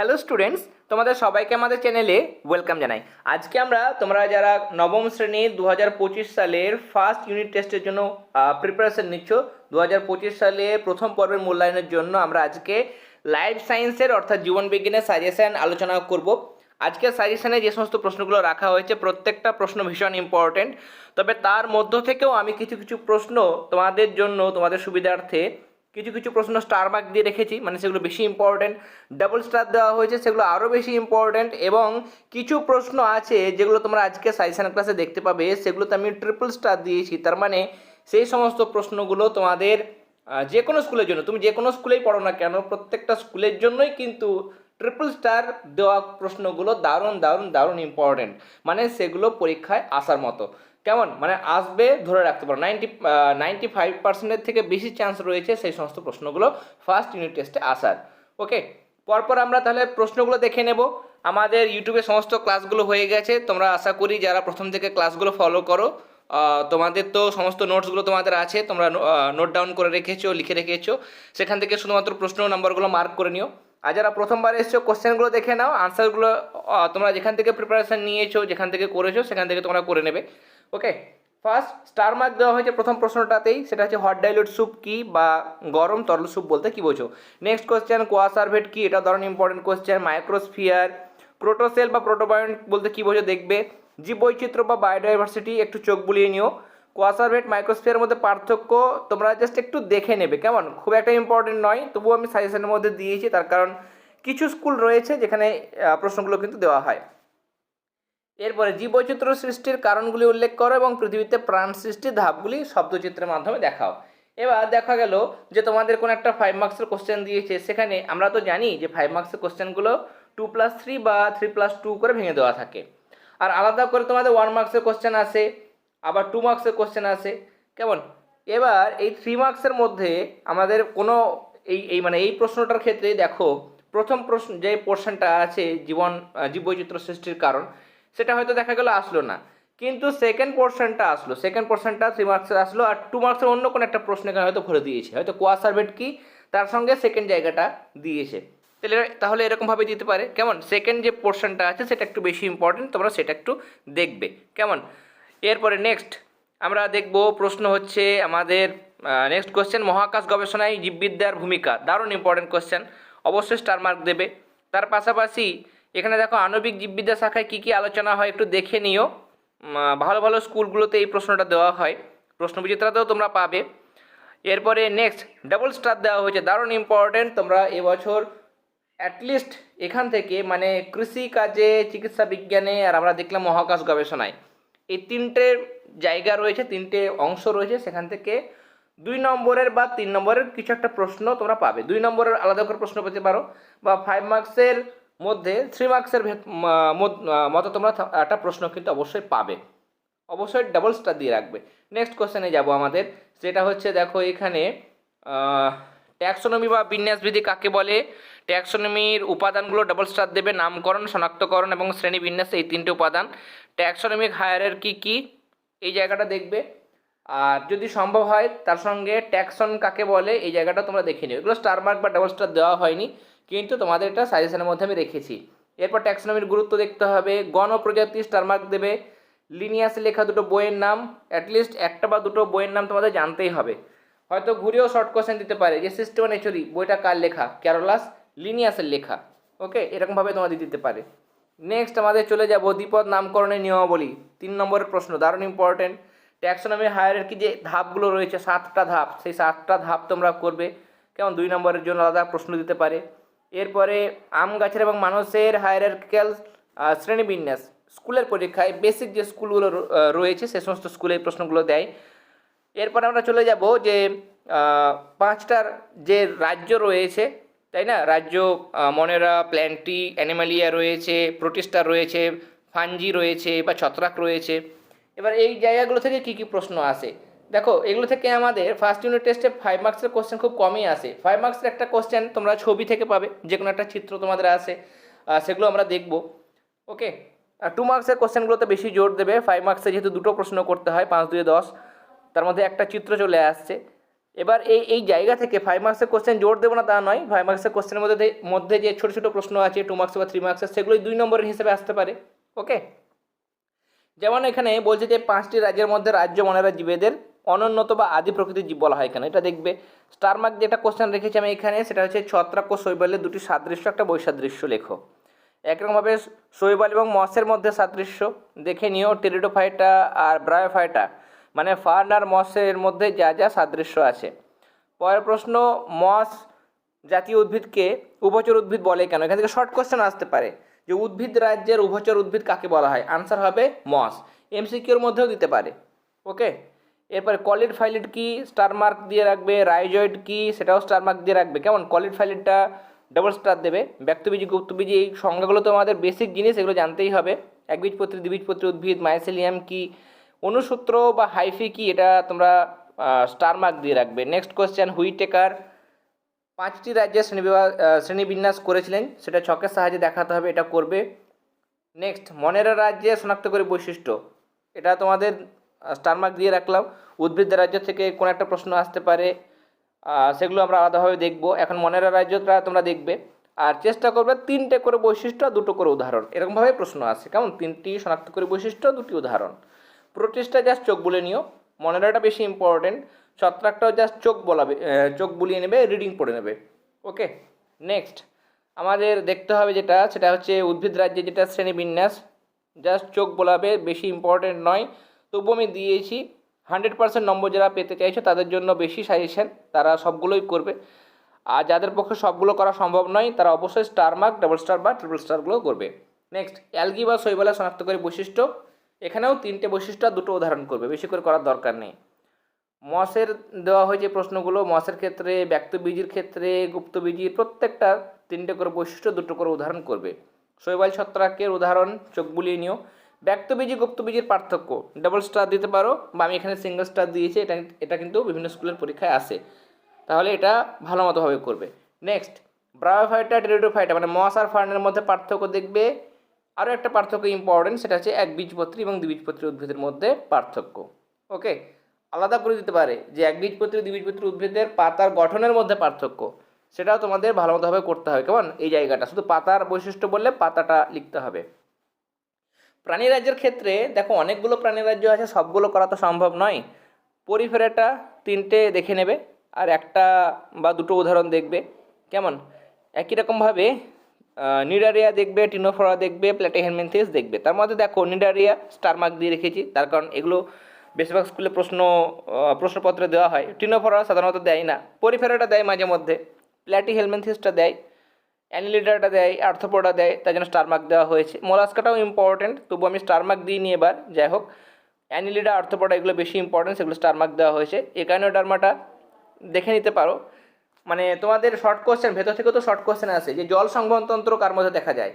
Hello students তোমাদের সবাইকে আমাদের চ্যানেলে ওয়েলকাম জানাই। আজকে আমরা তোমরা যারা নবম শ্রেণি দু হাজার পঁচিশ সালের ফার্স্ট ইউনিট টেস্টের জন্য প্রিপারেশন নিচ্ছ দু হাজার পঁচিশ সালে প্রথম পর্বের মূল্যায়নের জন্য আমরা আজকে লাইফ সায়েন্সের অর্থাৎ জীবন বিজ্ঞানের সাজেশন আলোচনা করব। আজকে সাজেশনে যে সমস্ত প্রশ্নগুলো রাখা হয়েছে, প্রত্যেকটা প্রশ্ন ভীষণ ইম্পর্টেন্ট তবে তার মধ্য থেকেও আমি কিছু কিছু প্রশ্ন তোমাদের জন্য, তোমাদের সুবিধার্থে কিছু কিছু প্রশ্ন স্টার মার্ক দিয়ে রেখেছি মানে সেগুলো বেশি ইম্পর্টেন্ট ডাবল স্টার দেওয়া হয়েছে, সেগুলো আরও বেশি ইম্পর্টেন্ট এবং কিছু প্রশ্ন আছে যেগুলো তোমরা আজকে সাজেশন ক্লাসে দেখতে পাবে, সেগুলোতে আমি ট্রিপল স্টার দিয়েছি। তার মানে সেই সমস্ত প্রশ্নগুলো তোমাদের যে কোনো স্কুলের জন্য, তুমি যে কোনো স্কুলেই পড়ো না কেন, প্রত্যেকটা স্কুলের জন্যই কিন্তু ট্রিপল স্টার দেওয়া প্রশ্নগুলো দারুণ দারুণ দারুণ ইম্পর্টেন্ট মানে সেগুলো পরীক্ষায় আসার মতো। কেমন? মানে আসবে ধরে রাখতে পারো নাইনটি নাইনটি ফাইভ পার্সেন্টের থেকে বেশি চান্স রয়েছে সেই সমস্ত প্রশ্নগুলো ফার্স্ট ইউনিট টেস্টে আসার। ওকে পরপর আমরা তাহলে প্রশ্নগুলো দেখে নেব। আমাদের ইউটিউবে সমস্ত ক্লাসগুলো হয়ে গেছে। তোমরা আশা করি যারা প্রথম থেকে ক্লাসগুলো ফলো করো তোমাদের তো সমস্ত নোটসগুলো তোমাদের আছে। তোমরা নোট ডাউন করে রেখেছো, লিখে রেখেছো। সেখান থেকে শুধুমাত্র প্রশ্ন নাম্বারগুলো মার্ক করে নিও। আর যারা প্রথমবার এসছো কোশ্চেনগুলো দেখে নাও। আনসারগুলো তোমরা যেখান থেকে প্রিপারেশান নিয়েছো, যেখান থেকে করেছ, সেখান থেকে তোমরা করে নেবে। ওকে ফার্স্ট স্টার মার্ক দেওয়া হয়েছে প্রথম প্রশ্নটাতেই, সেটা হচ্ছে হট ডাইলুট স্যুপ কি বা গরম তরল স্যুপ বলতে কি বোঝো? নেক্সট কোশ্চেন কোয়া সার্ভেট কি? এটা ধরনের ইম্পর্টেন্ট কোশ্চেন মাইক্রোস্ফিয়ার প্রোটোসেল বা প্রোটোবায়ন্ট বলতে কি বোঝো দেখবে? জীববৈচিত্র্য বা বায়োডাইভার্সিটি একটু চোখ বুলিয়ে নিও। কোয়াসারভেট মাইক্রোস্ফিয়ারের মধ্যে পার্থক্য তোমরা জাস্ট একটু দেখে নেবে, কেমন? খুব একটা ইম্পর্টেন্ট নয়, তবুও আমি সাজেশনের মধ্যে দিয়েছি, তার কারণ কিছু স্কুল রয়েছে যেখানে প্রশ্নগুলো কিন্তু দেওয়া হয়। এরপরে জীববৈচিত্র্য সৃষ্টির কারণগুলি উল্লেখ করো এবং পৃথিবীতে প্রাণ সৃষ্টির ধাপগুলি শব্দচিত্রের মাধ্যমে দেখাও। এবার দেখা গেল যে তোমাদের কোনো একটা ফাইভ মার্কসের কোশ্চেন দিয়েছে, সেখানে আমরা তো জানি যে ফাইভ মার্কসের কোশ্চেনগুলো টু প্লাস থ্রি বা থ্রি প্লাস টু করে ভেঙে দেওয়া থাকে। আর আলাদা করে তোমাদের ওয়ান মার্কসের কোশ্চেন আসে আবার টু মার্কসের কোশ্চেন আসে কেমন? এবার এই থ্রি মার্কসের মধ্যে আমাদের কোনো এই এই মানে এই প্রশ্নটার ক্ষেত্রে দেখো, প্রথম প্রশ্ন যে পোর্শনটা আছে জীবন জীববৈচিত্র্য সৃষ্টির কারণ সেটা হয়তো দেখা গেলো আসলো না। কিন্তু সেকেন্ড পোর্শনটা আসলো। সেকেন্ড পোর্শনটা থ্রি মার্কসের আসলো আর টু মার্কসের অন্য কোনো একটা প্রশ্ন এখানে হয়তো ভরে দিয়েছে। হয়তো কোয়া সার্ভেট কি? তার সঙ্গে সেকেন্ড জায়গাটা দিয়েছে। তাহলে তাহলে এরকমভাবে দিতে পারে। কেমন? সেকেন্ড যে পোর্শনটা আছে সেটা একটু বেশি ইম্পর্টেন্ট তোমরা সেটা একটু দেখবে। কেমন? এরপরে নেক্সট আমরা দেখব প্রশ্ন হচ্ছে আমাদের নেক্সট কোশ্চেন মহাকাশ গবেষণায় জীববিদ্যার ভূমিকা। দারুণ ইম্পর্টেন্ট কোশ্চেন অবশ্যই স্টার মার্ক দেবে। তার পাশাপাশি এখানে দেখো আণবিক জীববিদ্যা শাখায় কী কী আলোচনা হয় একটু দেখে নিও। ভালো ভালো স্কুলগুলোতে এই প্রশ্নটা দেওয়া হয়। প্রশ্ন বিচিত্রাতেও তোমরা পাবে। এরপরে নেক্সট ডাবল স্টার দেওয়া হয়েছে। দারুণ ইম্পর্টেন্ট তোমরা এবছর অ্যাটলিস্ট এখান থেকে মানে কৃষি কাজে, চিকিৎসা বিজ্ঞানে, আর আমরা দেখলাম মহাকাশ গবেষণায়। এই তিনটে জায়গা রয়েছে, তিনটে অংশ রয়েছে। সেখান থেকে দুই নম্বরের বা তিন নম্বরের কিছু একটা প্রশ্ন তোমরা পাবে। দুই নম্বরের আলাদা করে প্রশ্ন পেতে পারো। বা ফাইভ মার্কসের মধ্যে থ্রি মার্কসের মতো তোমরা একটা প্রশ্ন কিন্তু অবশ্যই পাবে। অবশ্যই ডাবল স্টার দিয়ে রাখবে। নেক্সট কোশ্চেনে যাব আমাদের। সেটা হচ্ছে, দেখো এখানে ট্যাক্সোনমি বা বিন্যাসবিধি কাকে বলে? ট্যাক্সোনমির উপাদানগুলো ডাবল স্টার দেবে, নামকরণ, শনাক্তকরণ এবং শ্রেণি বিন্যাস এই তিনটে উপাদান। ট্যাক্সোনমিক হায়ারের কি কি? এই জায়গাটা দেখবে। আর যদি সম্ভব হয়, তার সঙ্গে ট্যাক্সন কাকে বলে, এই জায়গাটা তোমরা দেখে নিও। এগুলো স্টার মার্ক বা ডাবল স্টার দেওয়া হয়নি। কিন্তু তোমাদের এটা সাজেশনের মধ্যে আমি রেখেছি। এরপর ট্যাক্সোনমির গুরুত্ব দেখতে হবে। গণ প্রজাতি স্টার মার্ক দেবে লিনিয়াসে লেখা দুটো বইয়ের নাম। অ্যাটলিস্ট একটা বা দুটো বইয়ের নাম তোমাদের জানতেই হবে। হয়তো ঘুরেও শর্ট কোশ্চেন দিতে পারে যে সিস্টেম নেচুরি বইটা কার লেখা? ক্যারোলাস লিনিয়াসের লেখা। ওকে এরকমভাবে তোমাদের দিতে পারে। নেক্সট আমাদের চলে যাব দ্বিপদ নামকরণের নিয়মাবলী। তিন নম্বরের প্রশ্ন, দারুণ ইম্পর্টেন্ট ট্যাক্সোনমি হায়ারের কি যে ধাপগুলো রয়েছে, সাতটা ধাপ। সেই সাতটা ধাপ তোমরা করবে। কেমন? দুই নম্বরের জন্য আলাদা প্রশ্ন দিতে পারে। এরপরে আম গাছের এবং মানুষের হায়ারার্কিক্যাল শ্রেণীবিন্যাস। স্কুলের পরীক্ষায় বেসিক যে স্কুলগুলো রয়েছে, সে সমস্ত স্কুলে এই প্রশ্নগুলো দেয়। এরপর আমরা চলে যাব যে পাঁচটার যে রাজ্য রয়েছে, তাই না? রাজ্য মনেরা, প্ল্যান্টি, অ্যানিমালিয়া রয়েছে, প্রোটিস্টার রয়েছে, ফাঞ্জি রয়েছে বা ছত্রাক রয়েছে। এবার এই জায়গাগুলো থেকে কি কি প্রশ্ন আসে? দেখো, এগুলো থেকে আমাদের ফার্স্ট ইউনিট টেস্টে ফাইভ মার্কসের কোশ্চেন খুব কমই আসে। ফাইভ মার্কসের একটা কোশ্চেন তোমরা ছবি থেকে পাবে যে কোনো একটা চিত্র তোমাদের আসে সেগুলো আমরা দেখব। ওকে আর টু মার্কসের কোশ্চেনগুলোতে বেশি জোর দেবে। ফাইভ মার্কসে যেহেতু দুটো প্রশ্ন করতে হয়, পাঁচ দুয়ে দশ, তার মধ্যে একটা চিত্র চলে আসছে। এবার এই এই জায়গা থেকে ফাইভ মার্কসের কোশ্চেন জোর দেবো না তা নয়। ফাইভ মার্কসের কোশ্চেনের মধ্যে মধ্যে যে ছোটো ছোটো প্রশ্ন আছে টু মার্কস বা থ্রি মার্কসের সেগুলোই দুই নম্বরের হিসেবে আসতে পারে। ওকে যেমন এখানে বলছে যে পাঁচটি রাজ্যের মধ্যে রাজ্য মনেরা জীবেদের অনুন্নত বা আদি প্রকৃতির জীব বলা হয় এখানে এটা দেখবে। স্টার মার্ক যেটা কোশ্চেন রেখেছি আমি এখানে, সেটা হচ্ছে ছত্রাক শৈবালের দুটি সাদৃশ্য, একটা বৈসাদৃশ্য লেখো। একরকমভাবে শৈবাল এবং মসের মধ্যে সাদৃশ্য। দেখে নিও, টেরিডোফাইটা আর ব্রায়োফাইটা মানে ফার্ন আর মসের মধ্যে যা যা সাদৃশ্য আছে। পরের প্রশ্ন মস জাতীয় উদ্ভিদকে উভচর উদ্ভিদ বলে কেন? এখান থেকে শর্ট কোশ্চেন আসতে পারে। যে উদ্ভিদ রাজ্যের উভচর উদ্ভিদ কাকে বলা হয়? আনসার হবে মস এমসিকিউর মধ্যেও দিতে পারে। ওকে এরপরে কলিড ফাইলিড কি? স্টার মার্ক দিয়ে রাখবে। রাইজয়েড কি? সেটাও স্টার মার্ক দিয়ে রাখবে। কেমন? কলিড ফাইলিডটা ডবল স্টার দেবে। ব্যক্তবীজি গুপ্তবীজি এই সংজ্ঞাগুলো তো আমাদের বেসিক জিনিস এগুলো জানতেই হবে। একবীজপত্রী দ্বিবীজপত্রী উদ্ভিদ মাইসেলিয়াম কি? অনুসূত্র বা হাইফি কি? এটা তোমরা স্টার মার্ক দিয়ে রাখবে। নেক্সট কোয়েশ্চেন হুইটেকার পাঁচটি রাজ্যের শ্রেণীবিভাগ আহ, শ্রেণীবিন্যাস করেছিলেন। সেটা ছকের সাহায্যে দেখাতে হবে এটা করবে। নেক্সট মনেরা রাজ্যে শনাক্ত করে বৈশিষ্ট্য। এটা তোমাদের স্টার মার্ক দিয়ে রাখলাম। উদ্ভিদ রাজ্য থেকে কোন একটা প্রশ্ন আসতে পারে সেগুলো আমরা আলাদাভাবে দেখব। এখন মনেরা রাজ্যটা তোমরা দেখবে। আর চেষ্টা করবে তিনটে করে বৈশিষ্ট্য দুটো করে উদাহরণ। এরকমভাবে প্রশ্ন আসে কেমন? তিনটি শনাক্ত করে বৈশিষ্ট্য, দুটি উদাহরণ। প্রোটিসটা জাস্ট চোখ বলে নিও। মনেরাটা বেশি ইম্পর্টেন্ট ছত্রাকটাও জাস্ট চোখ বলাবে চোখ বুলিয়ে নেবে রিডিং পড়ে নেবে। ওকে নেক্সট আমাদের দেখতে হবে যেটা, সেটা হচ্ছে উদ্ভিদ রাজ্যে যেটা শ্রেণীবিন্যাস। জাস্ট চোখ বলাবে, বেশি ইম্পর্টেন্ট নয়। তবু আমি দিয়েছি। হান্ড্রেড পার্সেন্ট নম্বর যারা পেতে চাইছো, তাদের জন্য বেশি সাজেশন তারা সবগুলোই করবে। আর যাদের পক্ষে সবগুলো করা সম্ভব নয়, তারা অবশ্যই স্টার মার্ক ডাবল স্টার বা ট্রিপল স্টারগুলো করবে। নেক্সট অ্যালগি বা শৈবালা শনাক্তকারী বৈশিষ্ট্য। এখানেও তিনটে বৈশিষ্ট্য দুটো উদাহরণ করবে, বেশি করে করার দরকার নেই। মসের দেওয়া হয়েছে প্রশ্নগুলো, মসের ক্ষেত্রে ব্যক্তবীজির ক্ষেত্রে গুপ্তবীজির প্রত্যেকটা তিনটে করে বৈশিষ্ট্য, দুটো করে উদাহরণ করবে। শৈবাল ছত্রাকের উদাহরণ, চোখ বুলিয়ে নিও। ব্যক্তবীজি, গুপ্তবীজির পার্থক্য। ডাবল স্টার দিতে পারো বা আমি এখানে সিঙ্গেল স্টার দিয়েছি, এটা এটা কিন্তু বিভিন্ন স্কুলের পরীক্ষায় আসে তাহলে এটা ভালো মতোভাবে করবে। নেক্সট ব্রায়োফাইটা টেরিডোফাইটা মানে মস আর ফার্নের মধ্যে পার্থক্য দেখবে। আরও একটা পার্থক্য ইম্পর্টেন্ট সেটা হচ্ছে এক বীজপত্রী এবং দ্বিবীজপত্রী উদ্ভিদের মধ্যে পার্থক্য। ওকে আলাদা করে দিতে পারে যে এক বীজপত্রী দ্বিবীজপত্রী উদ্ভিদের পাতার গঠনের মধ্যে পার্থক্য। সেটাও তোমাদের ভালো মতোভাবে করতে হবে। কেমন এই জায়গাটা, শুধু পাতার বৈশিষ্ট্য বললে পাতাটা লিখতে হবে। প্রাণী রাজ্যের ক্ষেত্রে দেখো অনেকগুলো প্রাণী রাজ্য আছে, সবগুলো করা তো সম্ভব নয়। পরিফেরাটা তিনটে দেখে নেবে আর একটা বা দুটো উদাহরণ দেখবে। কেমন? একই রকমভাবে নিডারিয়া দেখবে, টিনোফোরা দেখবে প্ল্যাটিহেলমিনথিস দেখবে। তার মধ্যে দেখো নিডারিয়া, স্টার মার্ক দিয়ে রেখেছি, তার কারণ এগুলো বেশিরভাগ স্কুলে প্রশ্ন প্রশ্নপত্রে দেওয়া হয়। টিনোফোরা সাধারণত দেয় না, পরিফেরাটা দেয় মাঝে মধ্যে। প্ল্যাটি হেলমেন্থিসটা দেয় অ্যানিলিডারটা দেয় আর্থোপোডা দেয়, তার জন্য স্টার মার্ক দেওয়া হয়েছে। মোলাস্কাটাও ইম্পর্টেন্ট তবু আমি স্টার মার্ক দিই নি এবার, যাই হোক। অ্যানিলিডা আর্থোপোডা এগুলো বেশি ইম্পর্টেন্ট সেগুলো স্টার মার্ক দেওয়া হয়েছে। একানোডার্মাটা দেখে নিতে পারো। মানে তোমাদের শর্ট কোশ্চেন ভেতর থেকেও তো শর্ট কোশ্চেন আসে যে জল সংবহনতন্ত্র কার মধ্যে দেখা যায়?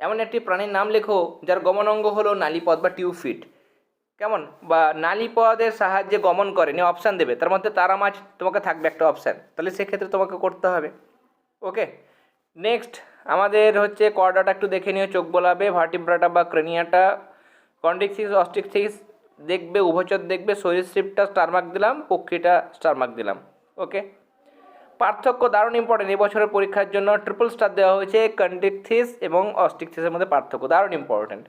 এমন একটি প্রাণীর নাম লেখো, যার গমনাঙ্গ হলো নালীপথ বা টিউফিট কেমন? বা নালীপদের সাহায্যে গমন করে, নিয়ে অপশান দেবে। তার মধ্যে তারা মাছ তোমাকে থাকবে একটা অপশান তাহলে সেক্ষেত্রে তোমাকে করতে হবে। ওকে নেক্সট আমাদের হচ্ছে কর্ডাটা একটু দেখে নিও চোখ বলাবে ভার্টিব্রাটা বা ক্রেনিয়াটা কন্ডিক্সিস অস্টিক্সিস দেখবে উভচর দেখবে সরিষিপটা স্টার মার্ক দিলাম পক্ষীটা স্টার মার্ক দিলাম ওকে পার্থক্য দারুণ ইম্পর্টেন্ট এবছরের পরীক্ষার জন্য ট্রিপল স্টার দেওয়া হয়েছে কন্ডিকথিস এবং অস্টিকথিসের মধ্যে পার্থক্য দারুণ ইম্পর্টেন্ট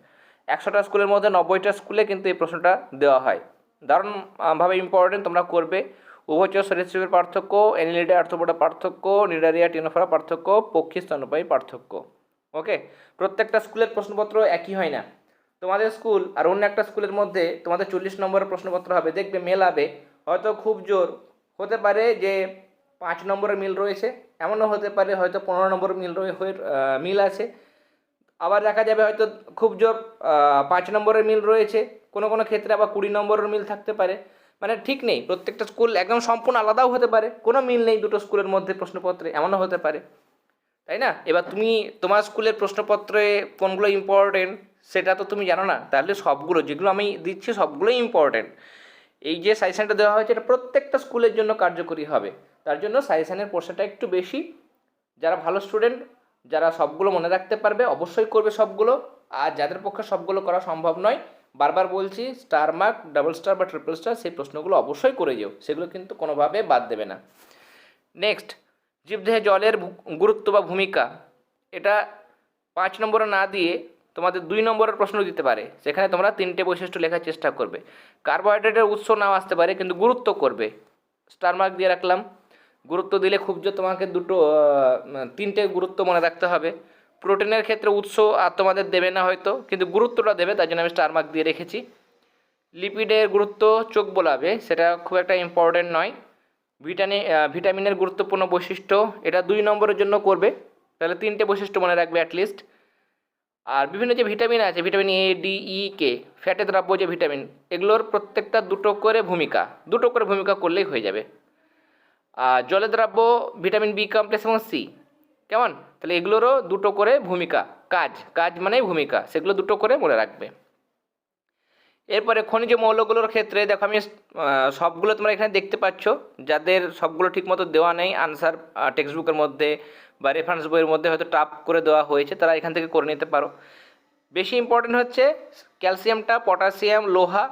একশোটা স্কুলের মধ্যে নব্বইটা স্কুলে কিন্তু এই প্রশ্নটা দেওয়া হয়। দারুণ আহ, ভাবে ইম্পর্টেন্ট তোমরা করবে। উভচর সরিষিপের পার্থক্য অ্যানিলিডা আর্থোপোডা পার্থক্য নিডারিয়া টিনোফোরা পার্থক্য, পক্ষী স্তন্যপায়ী পার্থক্য। ওকে? প্রত্যেকটা স্কুলের প্রশ্নপত্র একই হয় না। তোমাদের স্কুল আর অন্য একটা স্কুলের মধ্যে তোমাদের চল্লিশ নম্বরের প্রশ্নপত্র হবে। দেখবে মেলাবে হয়তো খুব জোর। হতে পারে যে পাঁচ নম্বরের মিল রয়েছে। এমনও হতে পারে হয়তো পনেরো নম্বরের মিল হয়ে মিল আছে। আবার দেখা যাবে হয়তো খুব জোর পাঁচ নম্বরের মিল রয়েছে। কোনো কোনো ক্ষেত্রে আবার কুড়ি নম্বরের মিল থাকতে পারে। মানে ঠিক নেই, প্রত্যেকটা স্কুল একদম সম্পূর্ণ আলাদাও হতে পারে, কোনো মিল নেই দুটো স্কুলের মধ্যে প্রশ্নপত্রে, এমনও হতে পারে, তাই না? এবার তুমি তোমার স্কুলের প্রশ্নপত্রে কোনগুলো ইম্পর্টেন্ট সেটা তো তুমি জানো না, তাহলে সবগুলো, যেগুলো আমি দিচ্ছি সবগুলোই ইম্পর্টেন্ট এই যে সাজেশনটা দেওয়া হয়েছে, এটা প্রত্যেকটা স্কুলের জন্য কার্যকরী হবে, তার জন্য সাজেশনের পোর্শনটা একটু বেশি। যারা ভালো স্টুডেন্ট যারা সবগুলো মনে রাখতে পারবে, অবশ্যই করবে সবগুলো, আর যাদের পক্ষে সবগুলো করা সম্ভব নয় বারবার বলছি স্টার মার্ক ডাবল স্টার বা ট্রিপল স্টার সেই প্রশ্নগুলো অবশ্যই করে যেও। সেগুলো কিন্তু কোনোভাবে বাদ দেবে না। নেক্সট জীবদেহে জলের গুরুত্ব বা ভূমিকা। এটা পাঁচ নম্বরে না দিয়ে তোমাদের দুই নম্বরের প্রশ্ন দিতে পারে। সেখানে তোমরা তিনটে বৈশিষ্ট্য লেখার চেষ্টা করবে। কার্বোহাইড্রেটের উৎস নাও আসতে পারে, কিন্তু গুরুত্ব করবে। স্টার মার্ক দিয়ে রাখলাম। গুরুত্ব দিলে খুব যে তোমাকে দুটো তিনটে গুরুত্ব মনে রাখতে হবে। প্রোটিনের ক্ষেত্রে উৎস আর তোমাদের দেবে না হয়তো, কিন্তু গুরুত্বটা দেবে, তার জন্য আমি স্টার মার্ক দিয়ে রেখেছি। লিপিডের গুরুত্ব চোখ বোলাবে, সেটা খুব একটা ইম্পর্টেন্ট নয়। ভিটামিন ভিটামিনের গুরুত্বপূর্ণ বৈশিষ্ট্য, এটা দুই নম্বরের জন্য করবে, তাহলে তিনটে বৈশিষ্ট্য মনে রাখবে অ্যাটলিস্ট আর বিভিন্ন যে ভিটামিন আছে ভিটামিন এ ডি ই কে ফ্যাটে দ্রব্য যে ভিটামিন এগুলোর প্রত্যেকটা দুটো করে ভূমিকা, দুটো করে ভূমিকা করলেই হয়ে যাবে। আর জলে দ্রব্য ভিটামিন বি কমপ্লেক্স এবং সি কেমন? তাহলে এগুলোরও দুটো করে ভূমিকা, কাজ কাজ মানেই ভূমিকা, সেগুলো দুটো করে মনে রাখবে। এরপরে খনিজ মৌলগুলোর ক্ষেত্রে দেখো আমি সবগুলো তোমরা এখানে দেখতে পাচ্ছ। যাদের সবগুলো ঠিকমতো দেওয়া নেই আনসার টেক্সট বুকের মধ্যে বা রেফারেন্স বইয়ের মধ্যে হয়তো টাপ করে দেওয়া হয়েছে, তারা এখান থেকে করে নিতে পারো। বেশি ইম্পর্টেন্ট হচ্ছে ক্যালসিয়ামটা পটাশিয়াম লোহা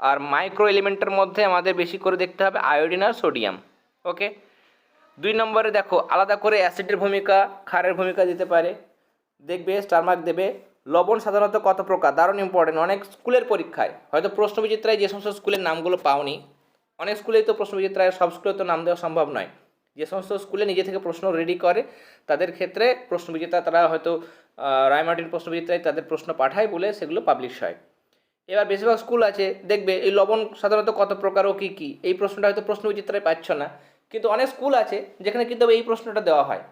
আর মাইক্রো এলিমেন্টের মধ্যে আমাদের বেশি করে দেখতে হবে আয়োডিন আর সোডিয়াম ওকে দুই নম্বরে দেখো, আলাদা করে অ্যাসিডের ভূমিকা, ক্ষারের ভূমিকা দিতে পারে। দেখবে স্টার মার্ক দেবে, লবণ সাধারণত কত প্রকার? দারুণ ইম্পর্টেন্ট অনেক স্কুলের পরীক্ষায়। হয়তো প্রশ্ন বিচিত্রায় যে সমস্ত স্কুলের নামগুলো পাওনি, অনেক স্কুলেই তো প্রশ্ন বিচিত্রায় সব স্কুলে তো নাম দেওয়া সম্ভব নয়। যে সমস্ত স্কুলে নিজে থেকে প্রশ্ন রেডি করে, তাদের ক্ষেত্রে প্রশ্ন তারা হয়তো রায়মার্টিন প্রশ্ন তাদের প্রশ্ন পাঠায় বলে সেগুলো পাবলিশ হয়। এবার বেশিরভাগ স্কুল আছে, দেখবে এই লবণ সাধারণত কত প্রকার ও কী কী? এই প্রশ্নটা হয়তো প্রশ্ন বিচিত্রায় পাচ্ছ না। কিন্তু অনেক স্কুল আছে যেখানে কিন্তু এই প্রশ্নটা দেওয়া হয়।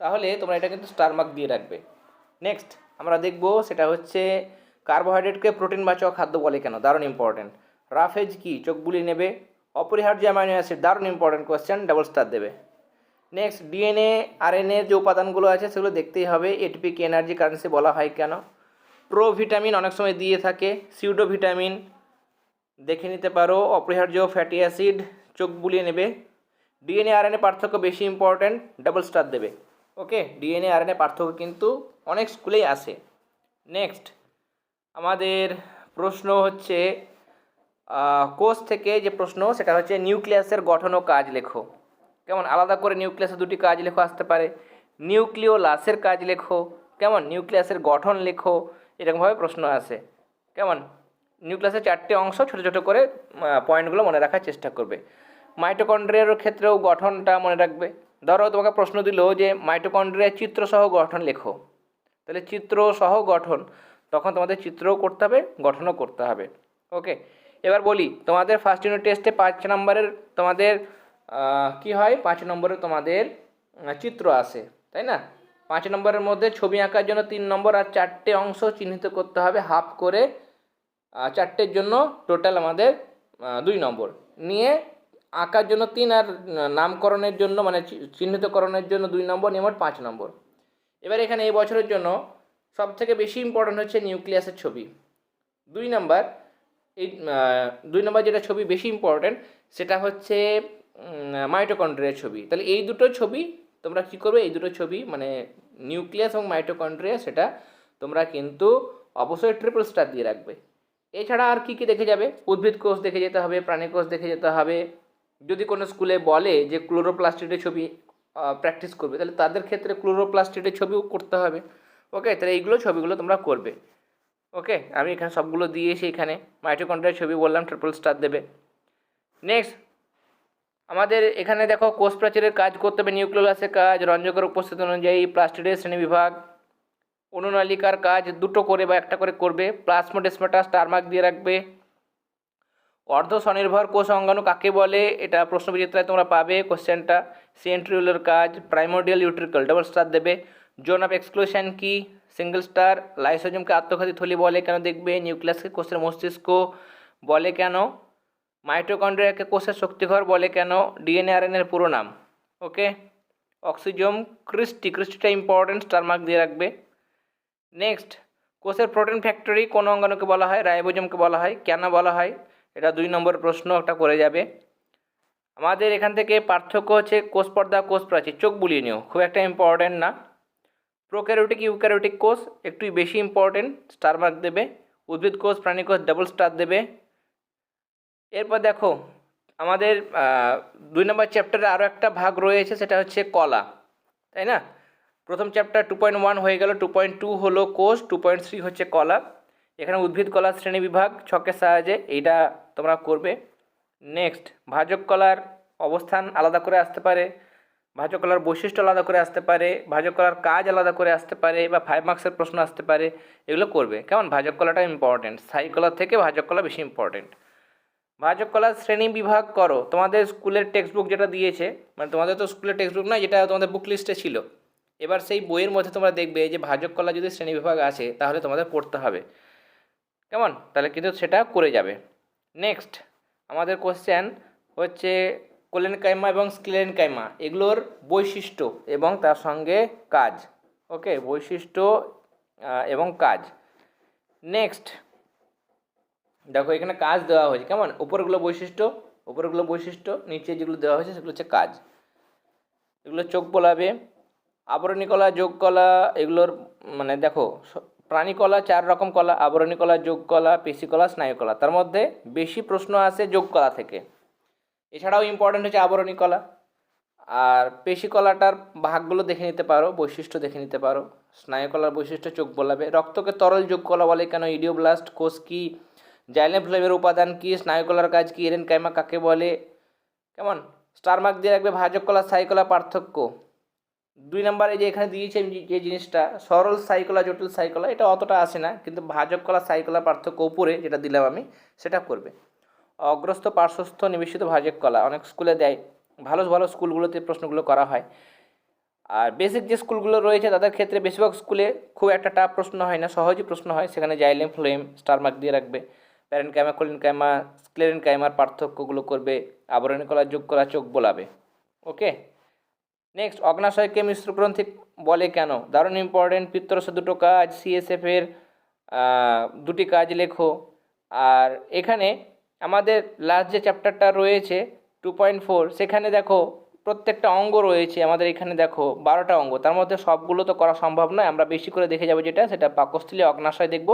তাহলে তোমরা এটা কিন্তু স্টার মার্ক দিয়ে রাখবে। নেক্সট আমরা দেখব সেটা হচ্ছে কার্বোহাইড্রেটকে প্রোটিন বাচক খাদ্য বলে কেন? দারুণ ইম্পর্টেন্ট রাফেজ কি? চোখ বুলিয়ে নেবে। অপরিহার্য অ্যামাইনো অ্যাসিড দারুণ ইম্পর্টেন্ট কোয়েশ্চেন ডাবল স্টার দেবে। নেক্সট ডিএনএ আর আরএনএ যে উপাদানগুলো আছে সেগুলো দেখতেই হবে। এটিপিক এনার্জি কারেন্সি বলা হয় কেন? প্রো ভিটামিন অনেক সময় দিয়ে থাকে। সিউডো ভিটামিন দেখে নিতে পারো। অপরিহার্য ফ্যাটি অ্যাসিড চোখ বুলিয়ে নেবে। ডিএনএ আরএনএ পার্থক্য বেশি ইম্পর্ট্যান্ট ডাবল স্টার দেবে। ওকে ডিএনএ আরএনএ পার্থক্য কিন্তু অনেক স্কুলেই আসে নেক্সট আমাদের প্রশ্ন হচ্ছে কোষ থেকে যে প্রশ্ন, সেটা হচ্ছে নিউক্লিয়াসের গঠন ও কাজ লেখো। কেমন? আলাদা করে নিউক্লিয়াসের দুটি কাজ লেখো আসতে পারে। নিউক্লিওলাসের কাজ লেখো। কেমন? নিউক্লিয়াসের গঠন লেখো। এরকমভাবে প্রশ্ন আসে কেমন? নিউক্লিয়াসের চারটে অংশ ছোট ছোট করে পয়েন্টগুলো মনে রাখার চেষ্টা করবে। মাইটোকন্ড্রিয়ার ক্ষেত্রেও গঠনটা মনে রাখবে। ধরো, তোমাকে প্রশ্ন দিল যে মাইটোকন্ড্রিয়ার চিত্রসহ গঠন লেখো। তাহলে চিত্র সহ গঠন, তখন তোমাদের চিত্রও করতে হবে, গঠনও করতে হবে। ওকে এবার বলি, তোমাদের ফার্স্ট ইউনিট টেস্টে পাঁচ নম্বরের তোমাদের কি হয়? পাঁচ নম্বরে তোমাদের চিত্র আসে, তাই না? পাঁচ নম্বরের মধ্যে ছবি আঁকার জন্য তিন নম্বর আর চারটে অংশ চিহ্নিত করতে হবে হাফ করে চারটের জন্য টোটাল আমাদের দুই নম্বর। নিয়ে আঁকার জন্য তিন আর নামকরণের জন্য মানে চিহ্নিতকরণের জন্য দুই নম্বর, নিয়ে পাঁচ নম্বর। এবার এখানে এই বছরের জন্য সব থেকে বেশি ইম্পর্টেন্ট হচ্ছে নিউক্লিয়াসের ছবি। দুই নম্বর, এই দুই নম্বর যেটা ছবি বেশি ইম্পর্টেন্ট সেটা হচ্ছে মাইটোকন্ড্রিয়ার ছবি। তাহলে এই দুটো ছবি তোমরা কী করবে? এই দুটো ছবি মানে নিউক্লিয়াস এবং মাইটোকন্ড্রিয়া সেটা তোমরা কিন্তু অবশ্যই ট্রিপল স্টার দিয়ে রাখবে। এছাড়া আর কী কী দেখে যাবে? উদ্ভিদ কোষ দেখে যেতে হবে, প্রাণী কোষ দেখে যেতে হবে যদি কোনো স্কুলে বলে যে ক্লোরোপ্লাস্টিডের ছবি প্র্যাকটিস করবে, তাহলে তাদের ক্ষেত্রে ক্লোরোপ্লাস্টিডের ছবিও করতে হবে। ওকে তাহলে এইগুলো ছবিগুলো তোমরা করবে। ওকে আমি এখানে সবগুলো দিয়েছি এখানে। মাইটোকন্ড্রিয়ার ছবি বললাম ট্রিপল স্টার দেবে। নেক্সট আমাদের এখানে দেখো কোষ প্রাচীরের কাজ করতে হবে নিউক্লিয়াসের কাজ, রঞ্জকের উপস্থিত অনুযায়ী প্লাস্টিডের শ্রেণীবিভাগ অনুনালিকার কাজ দুটো করে বা একটা করে করবে। প্লাসমোডেসমাটা স্টার মার্ক দিয়ে রাখবে। অর্ধ স্বনির্ভর কোষ অঙ্গাণু কাকে বলে? এটা প্রশ্ন বিচিত্রায় তোমরা পাবে। কোশ্চেনটা সেন্ট্রিউলার কাজ প্রাইমোডিয়াল ইউট্রিকল ডাবল স্টার দেবে। জোন অফ এক্সক্লুশন কি? সিঙ্গেল স্টার লাইসোজমকে আত্মঘাতী থলি বলে কেন দেখবে? নিউক্লিয়াসকে কোষের মস্তিষ্ক বলে কেন? মাইটোকন্ড্রিয়াকে কোষের শক্তিঘর বলে কেন? ডিএনএ আরএনএর পুরো নাম। ওকে অক্সিজম ক্রিস্টি ক্রিস্টিটা ইম্পর্টেন্ট স্টার মার্ক দিয়ে রাখবে। নেক্সট কোষের প্রোটিন ফ্যাক্টরি কোন অঙ্গাণুকে বলা হয়? রাইবোজমকে বলা হয়। কেন বলা হয়? এটা দুই নম্বর প্রশ্ন একটা করে যাবে। আমাদের এখান থেকে পার্থক্য হচ্ছে কোষ পর্দা, কোষ প্রাচীর চোখ বুলিয়ে নিও, খুব একটা ইম্পর্টেন্ট না। প্রোক্যারিওটিক, ইউক্যারিওটিক কোষ একটু বেশি ইম্পর্টেন্ট স্টার মার্ক দেবে। উদ্ভিদ কোষ, প্রাণী কোষ ডাবল স্টার দেবে। এরপর দেখো, আমাদের দুই নম্বর চ্যাপ্টারে আরও একটা ভাগ রয়েছে, সেটা হচ্ছে কলা, তাই না? প্রথম চ্যাপ্টার টু পয়েন্ট ওয়ান হয়ে গেল টু পয়েন্ট টু হলো কোষ টু পয়েন্ট থ্রি হচ্ছে কলা। এখানে উদ্ভিদ কলা শ্রেণি বিভাগ, ছকের সাহায্যে এইটা তোমরা করবে। নেক্সট ভাজক কলার অবস্থান আলাদা করে আসতে পারে, ভাজক কলার বৈশিষ্ট্য আলাদা করে আসতে পারে, ভাজক কলার কাজ আলাদা করে আসতে পারে বা ফাইভ মার্কসের প্রশ্ন আসতে পারে, এগুলো করবে। কেমন? ভাজক কলাটা ইম্পর্টেন্ট সাই কলার থেকে ভাজক কলা বেশি ইম্পর্টেন্ট ভাজক কলার শ্রেণি বিভাগ করো। তোমাদের স্কুলের টেক্সট বুক যেটা দিয়েছে মানে তোমাদের তো স্কুলের টেক্সট বুক না যেটা তোমাদের বুক লিস্টে ছিল। এবার সেই বইয়ের মধ্যে তোমরা দেখবে যে ভাজক কলা যদি শ্রেণি বিভাগ আছে তাহলে তোমাদের পড়তে হবে। কেমন? তাহলে কিন্তু সেটা করে যাবে। নেক্সট আমাদের কোশ্চেন হচ্ছে কোলেন কাইমা এবং স্কিলেন কাইমা এগুলোর বৈশিষ্ট্য এবং তার সঙ্গে কাজ। ওকে বৈশিষ্ট্য এবং কাজ। নেক্সট দেখো এখানে কাজ দেওয়া হয়েছে, কেমন? উপরগুলো বৈশিষ্ট্য উপরগুলো বৈশিষ্ট্য, নিচে যেগুলো দেওয়া হয়েছে সেগুলো হচ্ছে কাজ। এগুলো চোখ বলাবে, আবরণী কলা, যোগ কলা, এগুলোর মানে দেখো প্রাণী কলা, চার রকম কলা, আবরণী কলা, যোগ কলা, পেশি কলা, স্নায়ু কলা। তার মধ্যে বেশি প্রশ্ন আসে যোগ কলা থেকে। এছাড়াও ইম্পর্টেন্ট হচ্ছে আবরণী কলা। আর পেশি কলাটার ভাগগুলো দেখে নিতে পারো, বৈশিষ্ট্য দেখে নিতে পারো। স্নায়ু কলার বৈশিষ্ট্য চোখ বলাবে। রক্তকে তরল যোগ কলা বলে কেন? ইডিওব্লাস্ট, কোষ কি? জাইলেম ফ্লেমের উপাদান কি? স্নায়ু কলার কাজ কি? এরেন কাইমা কাকে বলে? কেমন? স্টার মার্ক দিয়ে রাখবে ভাজক কলা সাই কলা, পার্থক্য। দুই নম্বরে যে এখানে দিয়েছে আমি যে- জিনিসটা, সরল সাইকলা, জটিল সাইকলা, এটা অতটা আসে না, কিন্তু ভাজক কলা সাইকলা পার্থক্য উপরে যেটা দিলাম আমি, সেটা করবে। অগ্রস্ত পার্শ্বস্থ, নিবেশিত ভাজক কলা, অনেক স্কুলে দেয়, ভালো ভালো স্কুলগুলোতে প্রশ্নগুলো করা হয়। আর বেসিক যে স্কুলগুলো রয়েছে, তাদের ক্ষেত্রে বেশিরভাগ স্কুলে খুব একটা টাফ প্রশ্ন হয় না, সহজই প্রশ্ন হয়, সেখানে জাইলেম ফ্লেম স্টার মার্ক দিয়ে রাখবে। প্যারেন্ট কাইমা কোলিন কাইমা স্ক্লেরেন কাইমার পার্থক্যগুলো করবে, আবরণী কলা, যোগ কলা, চোখ বোলাবে ওকে নেক্সট অগ্নাশয়কে মিশ্র গ্রন্থি বলে কেন? দারুণ ইম্পর্টেন্ট পিত্তরস দুটো কাজ সিএসএফ এর দুটি কাজ লেখো। আর এখানে আমাদের লাস্ট যে চ্যাপ্টারটা রয়েছে টু পয়েন্ট ফোর সেখানে দেখো প্রত্যেকটা অঙ্গ রয়েছে। আমাদের এখানে দেখো বারোটা অঙ্গ। তার মধ্যে সবগুলো তো করা সম্ভব নয়। আমরা বেশি করে দেখে যাব যেটা, সেটা পাকস্থলী অগ্নাশয় দেখব।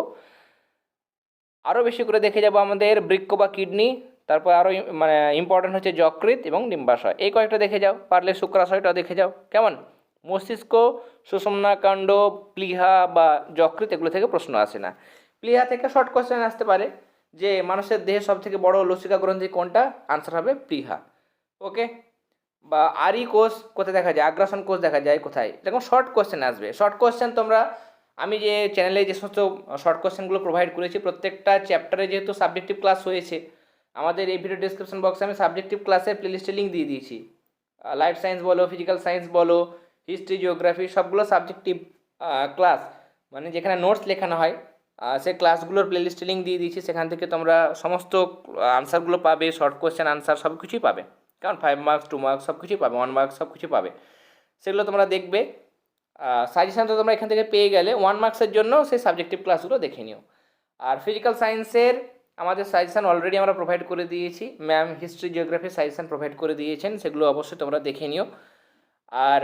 আরও বেশি করে দেখে যাব আমাদের বৃক্ক বা কিডনি। তারপর আরও মানে ইম্পর্টেন্ট হচ্ছে যকৃৎ এবং ডিম্বাশয় এই কয়েকটা দেখে যাও, পারলে শুক্রাশয়টা দেখে যাও। কেমন? মস্তিষ্ক, সুষমনাকাণ্ড, প্লীহা বা যকৃৎ, এগুলো থেকে প্রশ্ন আসে না। প্লীহা থেকে শর্ট কোয়েশ্চেন আসতে পারে যে মানুষের দেহে সব থেকে বড় লসিকা গ্রন্থি কোনটা? আনসার হবে প্লীহা। ওকে বা আরি কোষ কোথায় দেখা যায়? আগ্রাসন কোষ দেখা যায় কোথায়? এরকম শর্ট কোশ্চেন আসবে। শর্ট কোয়েশ্চেন তোমরা, আমি যে চ্যানেলে যে সমস্ত শর্ট কোশ্চেনগুলো প্রোভাইড করেছি, প্রত্যেকটা চ্যাপ্টারে যেহেতু সাবজেক্টিভ ক্লাস হয়েছে আমাদের এই ভিডিও ডিসক্রিপশন বক্সে আমি সাবজেক্টিভ ক্লাসের প্লেলিস্টে লিঙ্ক দিয়ে দিয়েছি। লাইফ সায়েন্স বলো ফিজিক্যাল সায়েন্স বলো হিস্ট্রি জিওগ্রাফি সবগুলো সাবজেক্টিভ ক্লাস মানে যেখানে নোটস লেখানো হয় সেই ক্লাসগুলোর প্লেলিস্টে লিঙ্ক দিয়ে দিয়েছি। সেখান থেকে তোমরা সমস্ত আনসারগুলো পাবে শর্ট কোয়েশ্চেন আনসার সব কিছুই পাবে। কারণ ফাইভ মার্কস টু মার্কস সব কিছুই পাবে ওয়ান মার্কস সব কিছুই পাবে। সেগুলো তোমরা দেখবে। সাজেশান তো তোমরা এখান থেকে পেয়ে গেলে ওয়ান মার্কসের জন্য সেই সাবজেক্টিভ ক্লাসগুলো দেখে নিও। আর ফিজিক্যাল সায়েন্সের আমাদের সাজেশান অলরেডি আমরা প্রোভাইড করে দিয়েছি। Ma'am history geography suggestion provide করে দিয়েছেন, সেগুলো অবশ্যই তোমরা দেখে নিও। আর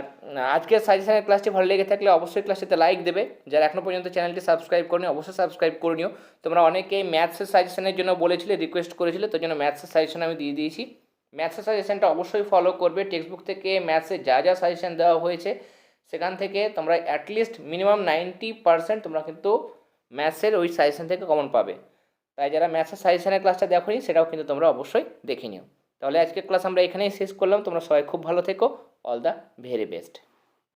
আজকের সাজেশনের ক্লাসটি ভালো লেগে থাকলে অবশ্যই ক্লাসটিতে লাইক দেবে। যারা এখনও পর্যন্ত চ্যানেলটি সাবস্ক্রাইব করেনি, অবশ্যই সাবস্ক্রাইব করে নিও। তোমরা অনেকেই ম্যাথসের সাজেশনের জন্য বলেছিলে রিকোয়েস্ট করেছিলে তোর জন্য ম্যাথসের সাজেশন আমি দিয়ে দিয়েছি। ম্যাথসের সাজেশনটা অবশ্যই ফলো করবে। টেক্সট বুক থেকে ম্যাথসে যা যা সাজেশন দেওয়া হয়েছে, সেখান থেকে তোমরা অ্যাটলিস্ট মিনিমাম নাইনটি পার্সেন্ট তোমরা কিন্তু ম্যাথসের ওই সাজেশন থেকে কমন পাবে। তাই যারা ম্যাথসের সাজেশনের ক্লাসটা দেখোনি সেটাও কিন্তু তোমরা অবশ্যই দেখে নিও। তাহলে আজকের ক্লাস আমরা এখানেই শেষ করলাম। তোমরা সবাই খুব ভালো থেকো। All the very best